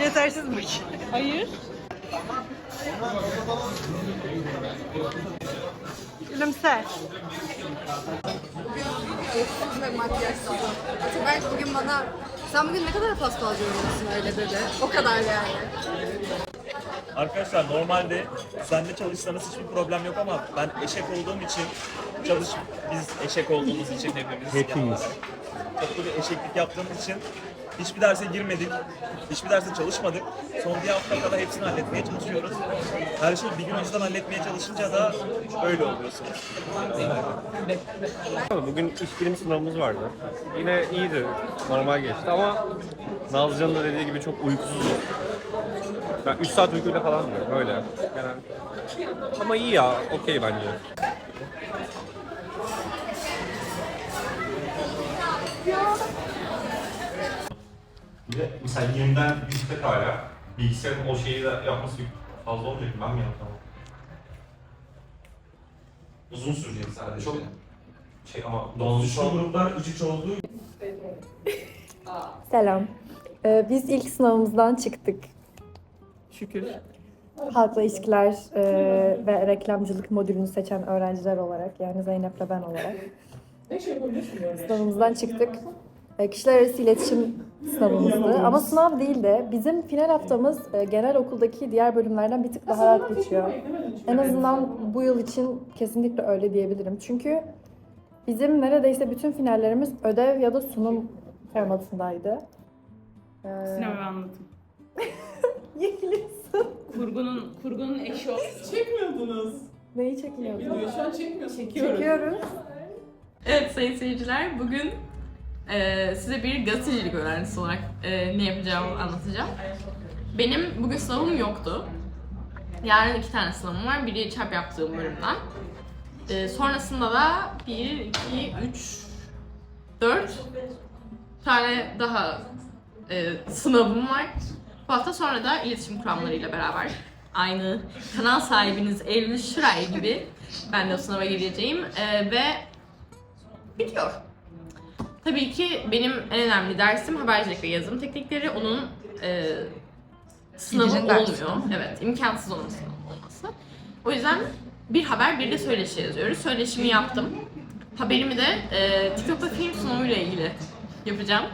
Yetersiz makine. Hayır. Gülümse. ve makyajsız. Atibay bugün bana sen bugün ne kadar pasta alıyorsun öyle dedi. O kadar yani. Arkadaşlar normalde sende çalışsanız hiçbir problem yok ama ben eşek olduğum için çalış biz eşek olduğumuz için hepimiz hepimiz toplu bir eşeklik yaptığımız için hiçbir derse girmedik. Hiçbir derse çalışmadık. Son bir hafta kadar hepsini halletmeye çalışıyoruz. Her şeyi bir gün önceden halletmeye çalışınca da öyle oluyorsunuz. Bugün iş bilim sınavımız vardı. Yine iyiydi, normal geçti ama Nazlıcan'ın da dediği gibi çok uykusuzum. Ben 3 saat uykuyla falan diyorum, öyle. Yani, ama iyi ya, okey bence. Mesela 20'den yüksek hala bilgisayarın o şeyi de yapması fazla olacak mı? Ben mi yapsam? Uzun sürecek sadece. Çok şey ama donanımsal gruplar 3-3 olduğu Selam. Ee, biz ilk sınavımızdan çıktık. Şükür. Halkla ilişkiler e, ve reklamcılık modülünü seçen öğrenciler olarak yani Zeynep'le ben olarak. Sınavımızdan çıktık. E, kişiler arası iletişim sınavımızdı. Ama sınav değil de bizim final haftamız e, genel okuldaki diğer bölümlerden bir tık daha rahat geçiyor. En azından bu yıl için kesinlikle öyle diyebilirim. Çünkü bizim neredeyse bütün finallerimiz ödev ya da sunum formatındaydı. Ee, Sinema ve anlatım. Yekiliyorsun. Kurgunun, kurgunun eşi o. Çekmiyordunuz. Neyi çekmiyordun? Şu an çekmiyorsun. Çekiyoruz. Çekiyoruz. Evet sayın seyirciler, bugün eee, size bir gazetecilik öğrencisi olarak eee, ne yapacağımı anlatacağım. Benim bugün sınavım yoktu. Yarın iki tane sınavım var. Biri çap yaptığım bölümden. Eee, sonrasında da bir, iki, üç, dört tane daha eee, sınavım var. Bu hafta sonra da iletişim kuramlarıyla beraber aynı kanal sahibiniz Eylül Şıray gibi ben de sınava gireceğim Eee, ve bitiyor. Tabii ki benim en önemli dersim habercilik ve yazım teknikleri. Onun e, sınavı ders. olmuyor. Evet, imkansız onun sınavı olması. O yüzden bir haber bir de söyleşi yazıyoruz. Söyleşimi yaptım. Haberimi de e, TikTok'ta film sunumuyla ilgili yapacağım.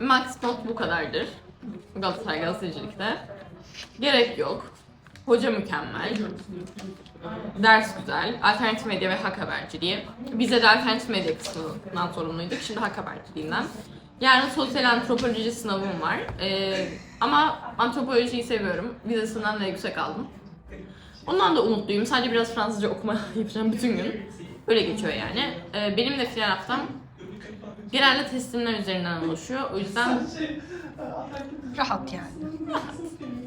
Max not bu kadardır. Galatasaray gazetecilikte. Gerek yok. Hoca mükemmel. Ders güzel. Alternatif medya ve hak haberciliği. Bize de alternatif medya kısmından sorumluyduk. Şimdi hak haberciliğinden. Yarın sosyal antropoloji sınavım var. Ee, ama antropolojiyi seviyorum. Vizesinden de yüksek aldım. Ondan da umutluyum. Sadece biraz Fransızca okuma yapacağım bütün gün. Öyle geçiyor yani. Ee, benim de final haftam genelde teslimler üzerinden oluşuyor. O yüzden Rahat yani.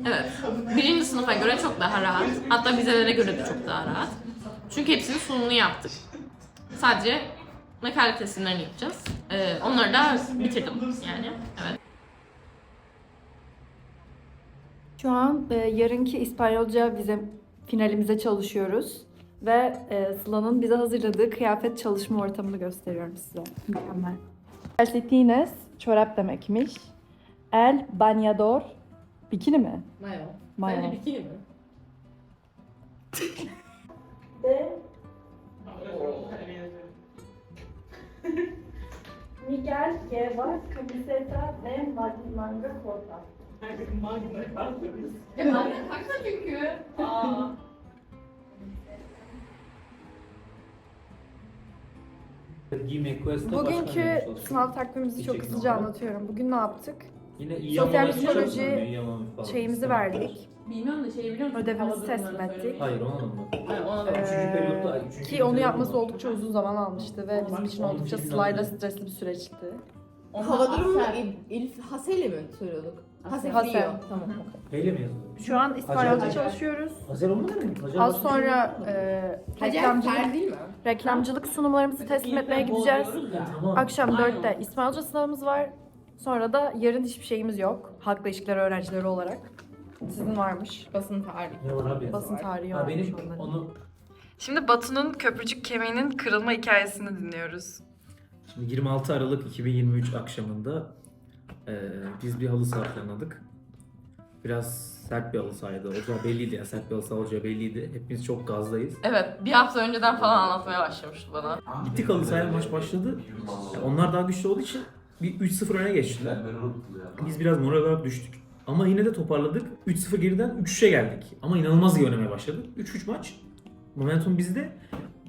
Evet. Birinci sınıfa göre çok daha rahat. Hatta vizelere göre de çok daha rahat. Çünkü hepsinin sunumunu yaptık. Sadece makale teslimlerini yapacağız. Ee, onları da bitirdim yani. Evet. Şu an e, yarınki İspanyolca vize finalimize çalışıyoruz. Ve e, Sıla'nın bize hazırladığı kıyafet çalışma ortamını gösteriyorum size. Mükemmel. Calcetines, çorap demekmiş. El bañador, bikini mi? Mayo. Mayo. Sence bikini mi? Miguel lleva camiseta de manga corta. E ben takma çünkü. Aa. Bugünkü sınav takvimimizi çok hızlıca anlatıyorum. Bugün ne yaptık? Yine iyi Sosyal ama psikoloji çalışmıyor, iyi ama falan. Şeyimizi verdik. Bilmiyorum da şey biliyor musun? Ödevimizi Hava teslim durumlarını ettik. söyleyeyim. Hayır onu anlamadım. Hayır, ona da- Ee, Üçüncü periyotta, üçüncü Ki onu periyotta- yapması oldukça uzun zaman almıştı ve bizim için oldukça slayla stresli bir süreçti. Hava durumu İlf Haseli mi söylüyorduk? Hasel. Hasel. Tamam. Neyle mi yazılıyor? Şu an İspanyolca çalışıyoruz. Hacer olmadı mı? Az başka sonra e, Hacer reklamcılık, Fer değil mi? reklamcılık sunumlarımızı teslim etmeye gideceğiz. Tamam. Akşam 4'te İspanyolca sınavımız var. Sonra da yarın hiçbir şeyimiz yok. Halkla ilişkiler öğrencileri olarak. Sizin varmış. Basın tarihi. Ne var abi? Basın tarihi Ha, varmış benim onların. onu Şimdi Batu'nun köprücük kemiğinin kırılma hikayesini dinliyoruz. Şimdi 26 Aralık 2023 akşamında e, biz bir halı saha planladık. Biraz sert bir halı sahaydı. Olacağı belliydi ya. Sert bir halı saha olacağı belliydi. Hepimiz çok gazdayız. Evet, bir hafta önceden falan anlatmaya başlamıştı bana. Gittik halı sahaya maç başladı. Onlar daha güçlü olduğu için bir 3-0 öne geçtiler. Biz biraz moral olarak düştük. Ama yine de toparladık. 3-0 geriden 3-3'e geldik. Ama inanılmaz iyi oynamaya başladık. 3-3 maç. Momentum bizde.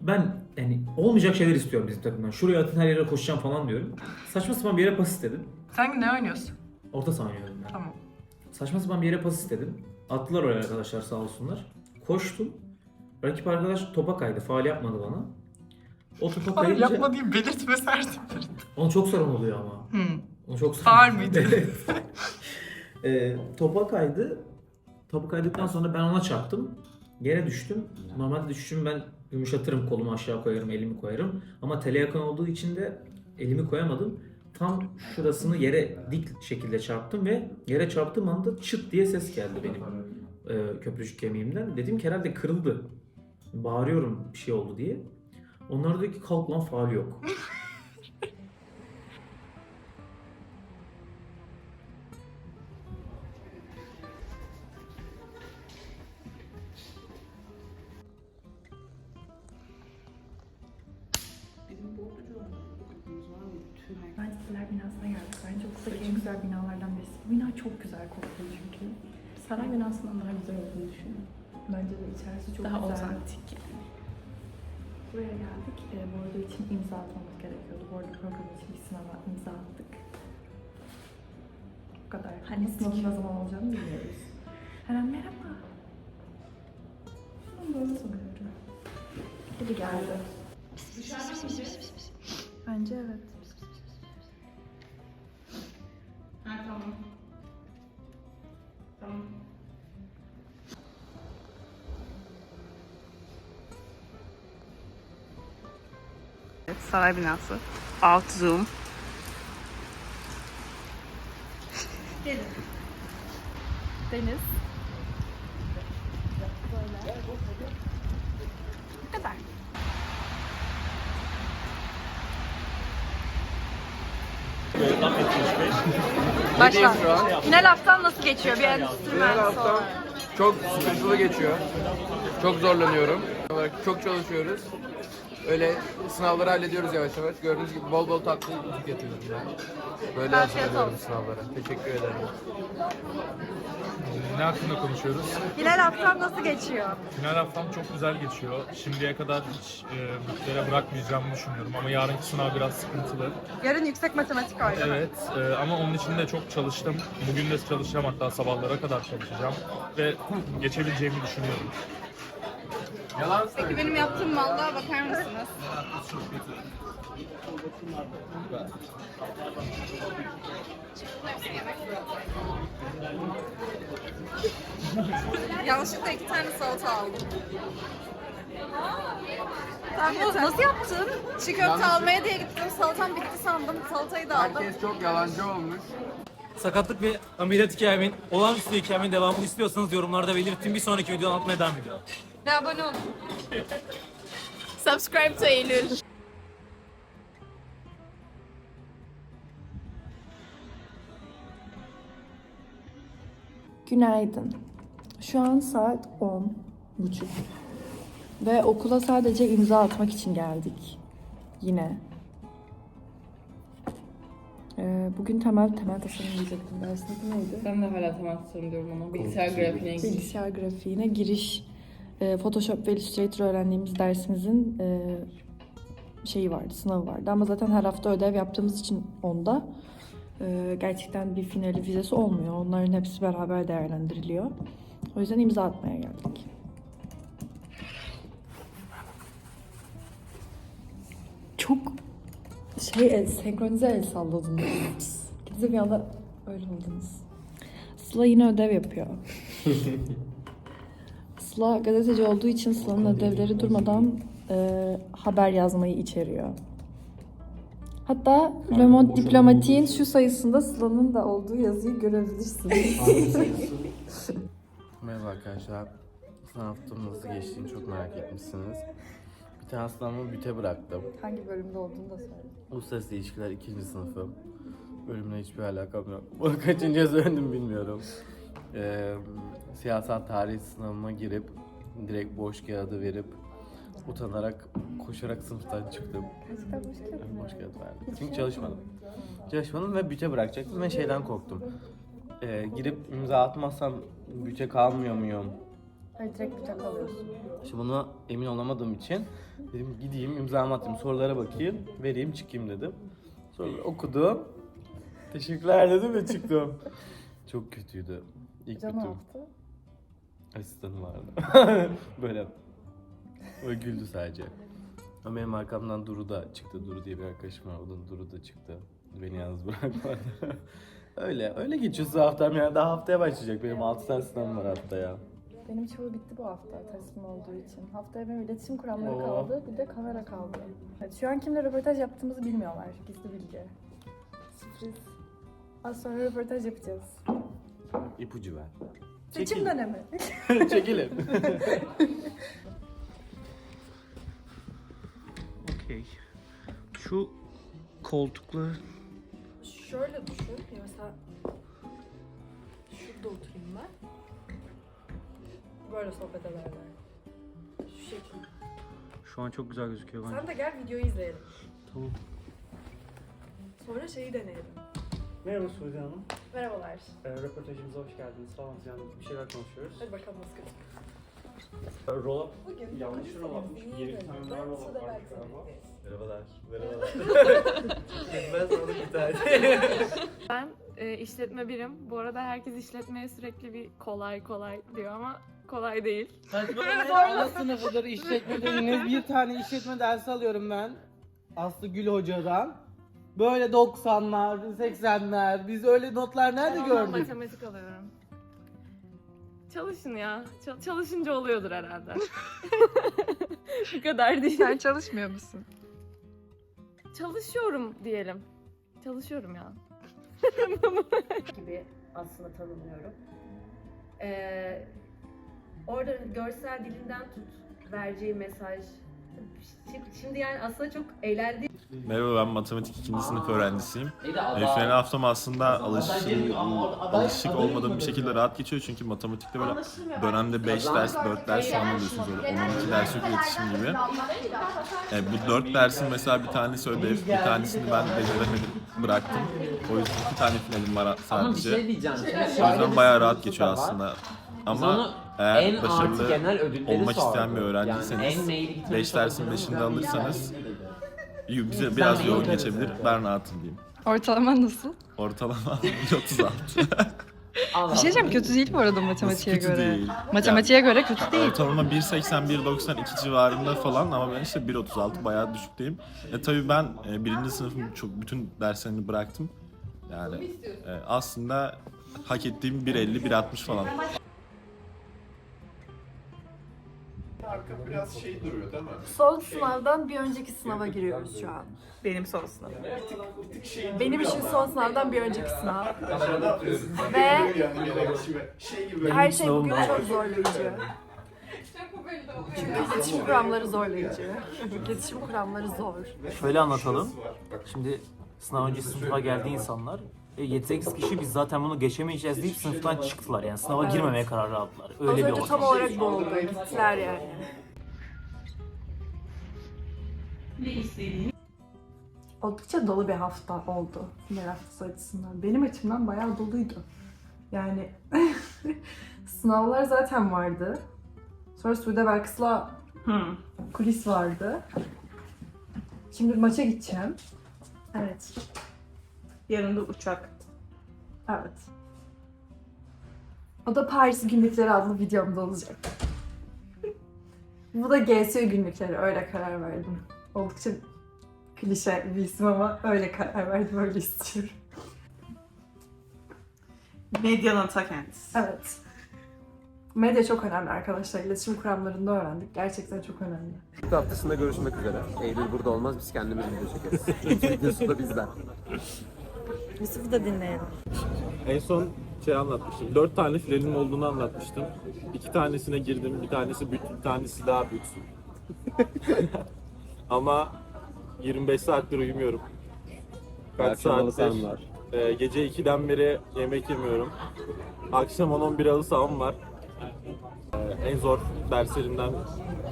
Ben yani olmayacak şeyler istiyorum bizim takımdan. Şuraya atın her yere koşacağım falan diyorum. Saçma sapan bir yere pas istedim. Sen ne oynuyorsun? Orta saha oynuyorum ben. Tamam. Saçma sapan bir yere pas istedim. Attılar oraya arkadaşlar sağ olsunlar. Koştum. Rakip arkadaş topa kaydı. Faal yapmadı bana. O topa Faul kayınca... yapma diye belirtme serdim. Onu çok sorun oluyor ama. Hmm. Onu çok sorun. Faul müydü? Evet. Ee, topa kaydı. Topa kaydıktan sonra ben ona çarptım. Yere düştüm. Normalde düşüşüm ben yumuşatırım kolumu aşağı koyarım, elimi koyarım. Ama tele yakın olduğu için de elimi koyamadım. Tam şurasını yere dik şekilde çarptım ve yere çarptığım anda çıt diye ses geldi benim e, köprücük kemiğimden. Dedim ki herhalde kırıldı. Bağırıyorum bir şey oldu diye. Onlar diyor ki kalk lan faal yok. Mühendisler binasına geldik. Bence okuldaki en güzel binalardan birisi. Bu bina çok güzel kokuyor çünkü. Saray binasından daha güzel olduğunu düşünüyorum. Bence de içerisi çok Daha güzel. otantik. Buraya geldik. E, bordo için imza atmamız gerekiyordu. Bordo programı için bir sınava imza attık. Bu kadar. Hani sınavın ne zaman olacağını bilmiyoruz. Hemen merhaba. Ben böyle soruyorum. Kedi geldi. Bence evet. Ha. Tamam. Saray binası. Alt zoom. Deniz. Bu kadar. Başla. Final haftan nasıl geçiyor bir endüstri mühendisi olarak? Çok sıkıntılı geçiyor. Çok zorlanıyorum. Çok çalışıyoruz. Öyle sınavları hallediyoruz yavaş yavaş. Gördüğünüz gibi bol bol tatlı tüketiyorum ben. Böyle Afiyet hazırlanıyorum olsun. sınavlara. Teşekkür ederim. Ne hakkında konuşuyoruz? Final haftan nasıl geçiyor? Final haftam çok güzel geçiyor. Şimdiye kadar hiç e, bütlere bırakmayacağımı düşünüyorum ama yarınki sınav biraz sıkıntılı. Yarın yüksek matematik var değil mi? Evet e, ama onun için de çok çalıştım. Bugün de çalışacağım hatta sabahlara kadar çalışacağım ve geçebileceğimi düşünüyorum. Yalan Peki benim yaptığım mallığa bakar mısınız? Yanlışlıkla iki tane salata aldım. Tamam, nasıl yaptın? Çiğ köfte almaya diye gittim. Salatam bitti sandım. Salatayı da aldım. Herkes çok yalancı olmuş. Sakatlık ve ameliyat hikayemin, olağanüstü hikayemin devamını istiyorsanız yorumlarda belirtin. Bir sonraki videoda anlatmaya devam ediyorum. Ve abone olun. Subscribe to Eylül. Günaydın. Şu an saat 10 buçuk. Ve okula sadece imza atmak için geldik. Yine. Ee, bugün temel temel tasarım diyecektim. Dersin adı neydi? Ben de hala temel tasarım diyorum ona. Bilgisayar grafiğine ilgili. Bilgisayar grafiğine giriş. E, Photoshop ve Illustrator öğrendiğimiz dersimizin e, şeyi vardı, sınavı vardı. Ama zaten her hafta ödev yaptığımız için onda e, gerçekten bir finali vizesi olmuyor. Onların hepsi beraber değerlendiriliyor. O yüzden imza atmaya geldik. Çok şey el, senkronize el salladınız. İkiniz bir anda öyle oldunuz. Sıla yine ödev yapıyor. Sıla gazeteci olduğu için Sıla'nın ödevleri durmadan e, haber yazmayı içeriyor. Hatta Le Monde Diplomatik'in şu sayısında Sıla'nın da olduğu yazıyı görebilirsiniz. Merhaba arkadaşlar. Sınav haftamın nasıl geçtiğini çok merak etmişsiniz. Bir tane sınavımı büte bıraktım. Hangi bölümde olduğunu da söyle. Uluslararası ilişkiler ikinci sınıfım. Bölümle hiçbir alakam yok. Bunu kaçıncıya söyledim bilmiyorum. Ee, siyasal tarih sınavıma girip direkt boş kağıdı verip utanarak koşarak sınıftan çıktım. Gerçekten boş kağıt mı? Boş kağıt verdim. Çünkü çalışmadım. Çalışmadım ve büte bırakacaktım ve şeyden korktum. Ee, girip imza atmazsam büte kalmıyor muyum? Hayır direkt bıçak alıyorsun. İşte buna emin olamadığım için dedim gideyim imzamı atayım sorulara bakayım vereyim çıkayım dedim. Sonra okudum. Teşekkürler dedim ve çıktım. Çok kötüydü. İlk Hoca ne yaptı? Asistanım vardı. Böyle. O güldü sadece. Ama benim arkamdan Duru da çıktı. Duru diye bir arkadaşım var. Onun Duru da çıktı. Beni yalnız bırakmadı. öyle. Öyle geçiyor sınav haftam yani. Daha haftaya başlayacak. Benim 6 tane sınavım var haftaya. Benim çoğu bitti bu hafta teslim olduğu için. Haftaya benim iletişim kuramları Oo. kaldı, bir de kamera kaldı. Evet, şu an kimle röportaj yaptığımızı bilmiyorlar. Gizli bilgi. Sürpriz. Az sonra röportaj yapacağız. İpucu ver. Seçim dönemi. Çekilin. Okey. Şu koltuklar Şöyle düşün. ya Mesela şurada oturayım ben. Böyle sohbet ederler. Şu şekilde. şu an çok güzel gözüküyor bence. Sen de gel videoyu izleyelim. Tamam. Sonra şeyi deneyelim. Merhaba Suudi Hanım. Merhabalar. Ee, röportajımıza hoş geldiniz falan filan bir şeyler konuşuyoruz. Hadi bakalım nasıl gözüküyor. Ee, roll up, Bugün yanlış roll upmış. Yeni bir tane daha roll up varmış galiba. Merhabalar. Merhabalar. ben sana bir tane. Ben e, işletme birim. Bu arada herkes işletmeye sürekli bir kolay kolay diyor ama kolay değil. Ana sınıfıdır işletme dediğiniz bir tane işletme dersi alıyorum ben. Aslı Gül Hoca'dan. Böyle 90'lar, 80'ler. Biz öyle notlar nerede Ben ondan gördük? matematik alıyorum. Çalışın ya. Çal- çalışınca oluyordur herhalde. Bu kadar değil. Sen çalışmıyor musun? Çalışıyorum diyelim. Çalışıyorum ya. gibi aslında tanımlıyorum. Ee, orada görsel dilinden tut, vereceği mesaj. Şimdi yani aslında çok eğlendi. Merhaba ben matematik 2. sınıf öğrencisiyim. E, final haftam aslında alışık, alışık olmadığım bir şekilde rahat geçiyor çünkü matematikte böyle dönemde 5 ders, 4 ders falan alıyorsunuz böyle 10-12 ders yok iletişim gibi. E, bu 4 dersin mesela bir tanesi ödev, bir tanesini ben beceremedim, bıraktım. O yüzden iki tane finalim var Ama bir sadece. şey O yüzden bayağı rahat geçiyor aslında. Ama eğer en artı başarılı genel ödülleri olmak isteyen bir öğrenciyseniz en maili gitmeye 5 dersin çalışan 5'inde alırsanız bize biraz yoğun geçebilir. Ben rahatım diyeyim. Ortalama nasıl? Ortalama 136. Bir şey diyeceğim kötü değil bu arada matematiğe Kötü göre. değil. Matematiğe göre kötü değil. Ortalama 1.80-1.92 civarında falan ama ben işte 1.36 bayağı düşükteyim. E tabii ben e, birinci sınıfın çok bütün derslerini bıraktım. Yani e, aslında hak ettiğim 1.50-1.60 falan. Arka biraz şey duruyor değil mi? Son sınavdan bir önceki sınava giriyoruz şu an. Benim son sınavım. Benim için son sınavdan bir önceki sınav. Ne yapıyorsun? Ve yani iletişime. Şey gibi. her şey bugün çok zorlayıcı. Çünkü iletişim kuramları zorlayıcı. İletişim kuramları zor. Şöyle anlatalım. Şimdi sınav öncesi sınıfa geldi insanlar. E, 7-8 kişi biz zaten bunu geçemeyeceğiz deyip sınıftan çıktılar yani sınava Evet. girmemeye kararı aldılar. Az Öyle bir önce ortam. tam olarak bu oldu. Gittiler yani. Oldukça dolu bir hafta oldu final haftası açısından. Benim açımdan bayağı doluydu. Yani sınavlar zaten vardı. Sonra Sude Belkıs'la kulis vardı. Şimdi maça gideceğim. Evet. Yarın da uçak. Evet. O da Paris günlükleri adlı videomda olacak. Bu da GSU günlükleri öyle karar verdim. Oldukça klişe bir isim ama öyle karar verdim öyle istiyorum. Medyanın ta kendisi. Evet. Medya çok önemli arkadaşlar. İletişim kuramlarında öğrendik. Gerçekten çok önemli. haftasında görüşmek üzere. Eylül burada olmaz biz kendimiz video çekeriz. Videosu da bizden. Yusuf'u da dinleyelim. En son şey anlatmıştım. Dört tane filalim olduğunu anlatmıştım. İki tanesine girdim. Bir tanesi büt, bir tanesi daha büt. Ama 25 saattir uyumuyorum. Kaç Akşam saattir? var. Ee, gece 2'den beri yemek yemiyorum. Akşam 10-11 halı saham var. Ee, en zor derslerimden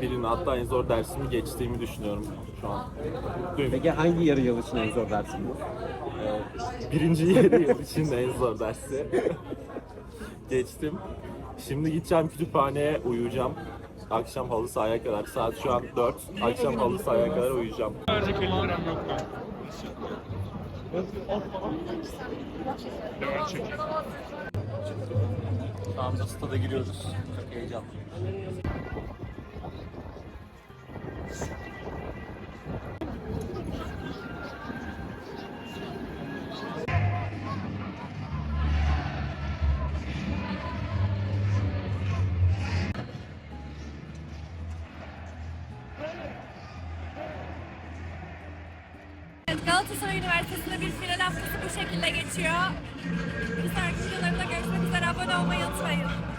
birini hatta en zor dersimi geçtiğimi düşünüyorum şu an. Mutluyum. Peki hangi yarı yıl için en zor dersin bu? Ee, birinci yıl için en zor dersi. Geçtim. Şimdi gideceğim kütüphaneye uyuyacağım. Akşam halı sahaya kadar. Saat şu an 4. Akşam halı sahaya kadar uyuyacağım. Verecek 50 liram yok ben. Devam çekeyim. Şu anda stada giriyoruz. Çok heyecanlı. Galatasaray Üniversitesi'nde bir final haftası bu şekilde geçiyor. Bir sonraki videolarımda görüşmek üzere. Abone olmayı unutmayın.